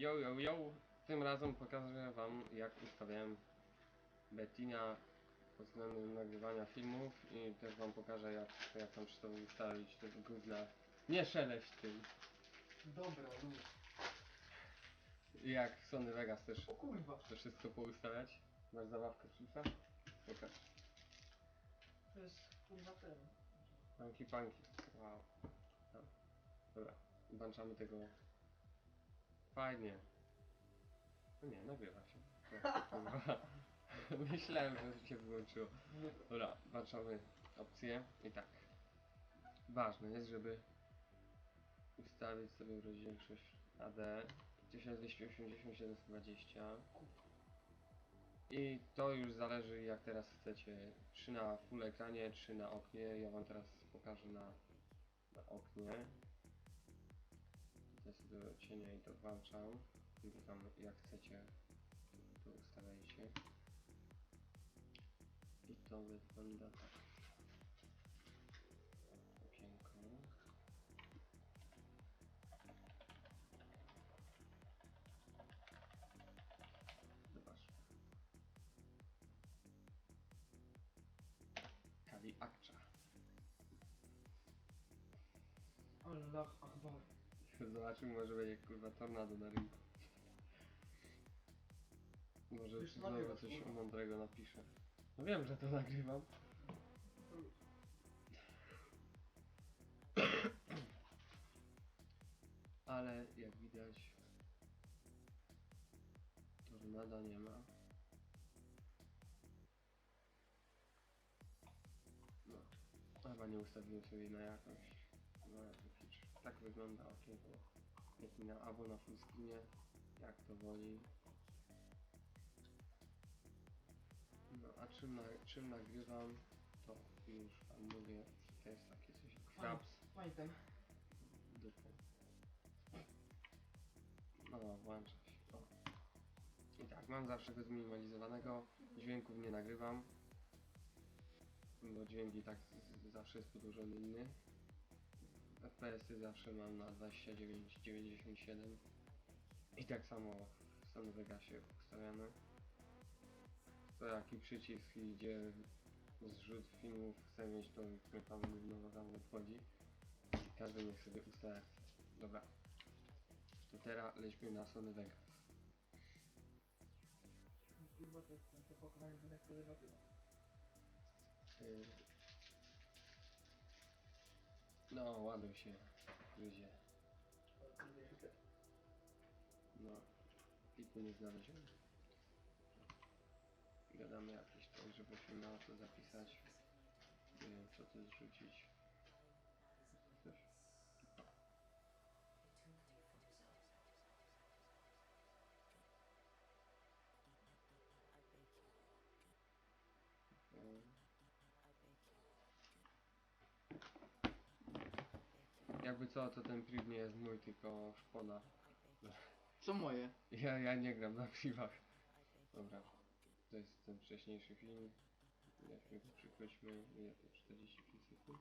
Yo, yo, yo! Tym razem pokażę wam jak ustawiałem Bettina pod względem nagrywania filmów i też wam pokażę jak, jak tam to ustawić tego gówna. Nie szeleść tym. Dobra, luz. I jak Sony Vegas też O kurwa. to wszystko poustawiać. Masz zabawkę FIFA? Pokaż. To jest kurwa ten. Panki panki. Wow. No. Dobra. Włączamy tego. Fajnie. No nie, nagrywa się. Myślałem, że się wyłączyło. Dobra, włączamy opcję i tak. Ważne jest, żeby ustawić sobie rozdzielczość AD 1280-720 i to już zależy jak teraz chcecie, czy na full ekranie, czy na oknie. Ja wam teraz pokażę na, na oknie. Sobie do cienia i to włączam. I tam jak chcecie to ustawiajcie. I to wygląda tak. Zobacz. Kali Akcza. Allah Akbar. Zobaczymy, może będzie kurwa tornado na rynku. Może znowu nagrywasz, coś kurwa. mądrego napiszę. No wiem, że to nagrywam. Ale jak widać tornada nie ma. No, chyba nie ustawiłem sobie na jakąś na jakiś Tak wygląda okienko. Jak na albo na full screenie, jak to woli. No a czym, na, czym nagrywam, to już wam mówię, to jest takie coś jak Fraps dupą. No, włącza się. O. I tak, mam zawsze go zminimalizowanego, dźwięków nie nagrywam, bo dźwięk i tak zawsze jest podłożony inny. FPS-y zawsze mam na 29,97 i tak samo w Sony Vegasie ustawiane. Co jaki przycisk idzie zrzut filmów, chcę mieć to, które tam no, tam wchodzi. Każdy niech sobie chce. Dobra. To teraz lećmy na Sony Vegas. Kurwa to jest ten to pokonanie do nekrozywatywa. No, ładuj się, ludzie. No, pliku nie znaleziony. Gadamy jakieś to, żeby się na to zapisać. Nie wiem, co to zrzucić. Jakby co, to ten priv nie jest mój, tylko szkoda. Co moje? Ja, ja nie gram na piwach. Dobra. To jest ten wcześniejszy film. Jak to przykroćmy, ile to 45 sekund?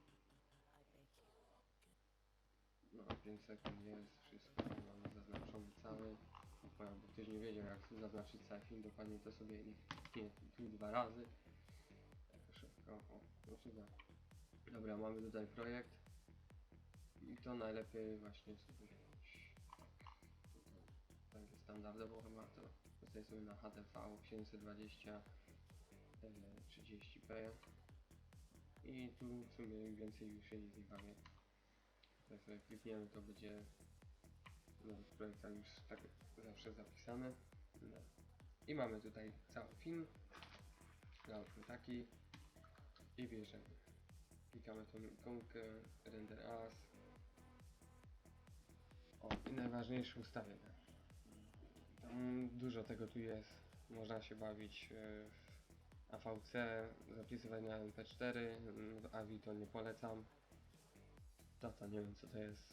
No, 5 sekund jest, wszystko mamy zaznaczony cały. Bo ktoś nie wiedział jak zaznaczyć cały film dokładnie, to sobie nie, nie tu dwa razy. Tak szybko, o, proszę. Dobra, mamy tutaj projekt. I to najlepiej właśnie sobie wziąć. Tak jest standardowo chyba to zostaje sobie na HTV 720 e, 30p i tu w sumie więcej już się nie zjebamy. Sobie klikniemy to będzie no, w projektach już tak zawsze zapisane. No. I mamy tutaj cały film. Załóżmy taki i bierzemy. Klikamy tą ikonkę Render. Najważniejsze ustawienia. Tam dużo tego tu jest. Można się bawić e, w AVC, zapisywać na MP4. mm, W AVI to nie polecam. To nie wiem co to jest.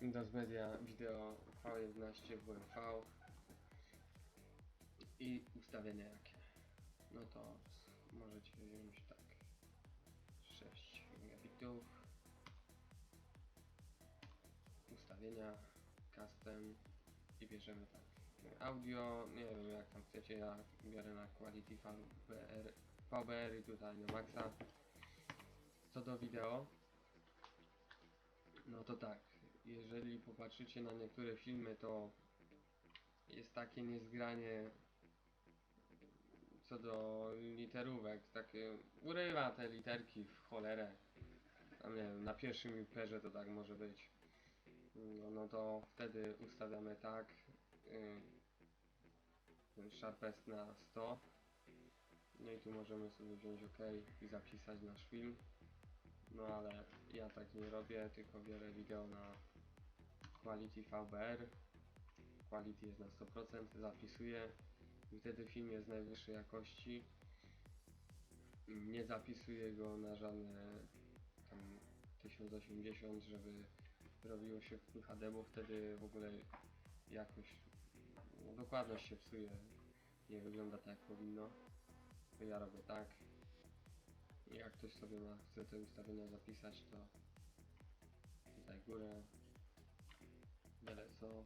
Windows Media Video V11 WMV i ustawienia jakie. No to możecie wziąć tak 6 megabitów ustawienia custom i bierzemy tak. Audio, nie wiem jak tam chcecie, ja biorę na Quality VBR, VBR i tutaj na maksa. Co do wideo, no to tak, jeżeli popatrzycie na niektóre filmy, to jest takie niezgranie co do literówek, takie urywa te literki w cholerę. Tam nie wiem, na pierwszym juperze to tak może być. No, no to wtedy ustawiamy tak. y, ten sharpest na 100. No i tu możemy sobie wziąć OK i zapisać nasz film. No ale ja tak nie robię, tylko biorę wideo na Quality VBR. Quality jest na 100%, zapisuję i wtedy film jest najwyższej jakości. Nie zapisuję go na żadne tam 1080, żeby robiło się w Full HD, bo wtedy w ogóle jakoś no, dokładność się psuje. Nie wygląda tak jak powinno. To ja robię tak. Jak ktoś sobie ma, chce te ustawienia zapisać, to tutaj górę. Byle co.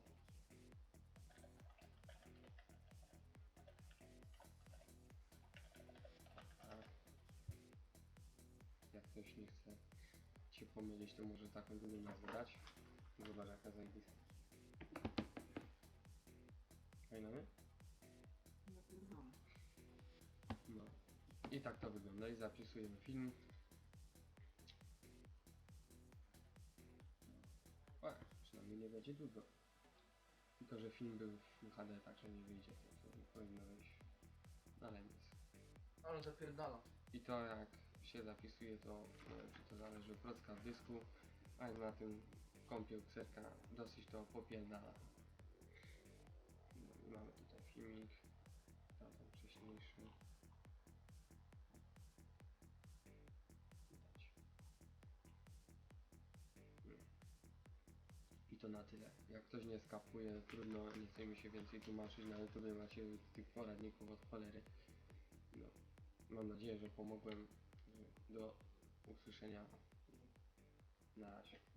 Tak. Jak ktoś nie chce się pomylić, to może taką drugą nazwę dać. Zobacz jaka zajebista. Fajna, nie? Napierdam. No. I tak to wygląda i zapisujemy film. O, przynajmniej nie będzie długo. Tylko, że film był w HD, także nie wyjdzie, to, to nie powinno wyjść. No ale nic. Ale zapierdala. I to jak się zapisuje, to czy to zależy od procka dysku, a na tym kompie ukserka dosyć to popierdala. I mamy tutaj filmik, tamten wcześniejszy. Widać. I to na tyle. Jak ktoś nie skapuje, trudno, nie chce mi się więcej tłumaczyć, na YouTube macie tych poradników od cholery. No. Mam nadzieję, że pomogłem. Do usłyszenia. Na razie.